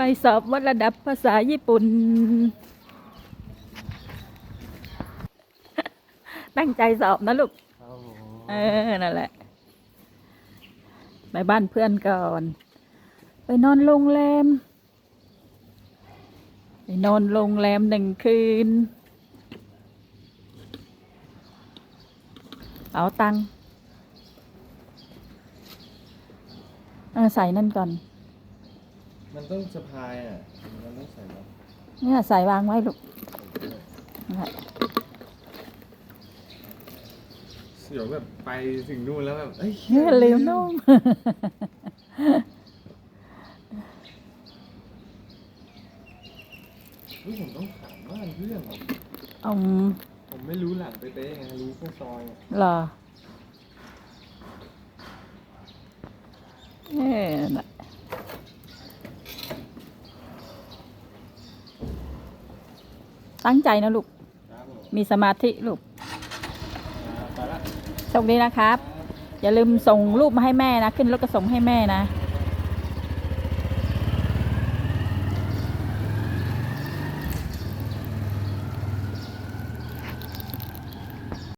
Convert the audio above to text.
ไปสอบวัดระดับภาษาญี่ปุ่น ตั้งใจสอบนะลูกครับผมเออ นั่นแหละ ไปบ้านเพื่อนก่อน ไปนอนโรงแรม ไปนอนโรงแรมหนึ่งคืน เอาตังค์เออใส่นั่นก่อน มันต้องสะพายอะ มันต้องใส่แล้วเนี่ยใส่วางไว้ลูกนั่นแหละเสียวแบบไปถึงนู่นแล้วแบบเอ้ยเนี่ยลืมนุ่ม เฮ้ยผมต้องถามบ้านเพื่อนอะอืมผมไม่รู้หลังไปเป๊ะไงรู้แค่ซอยอะเหรอเออนั่นแหละ ตั้งใจนะลูกครับผมมีสมาธิลูกอ่าไปละโชคดีนะครับ อย่าลืมส่งรูปมาให้แม่นะ ขึ้นรถก็ส่งให้แม่นะค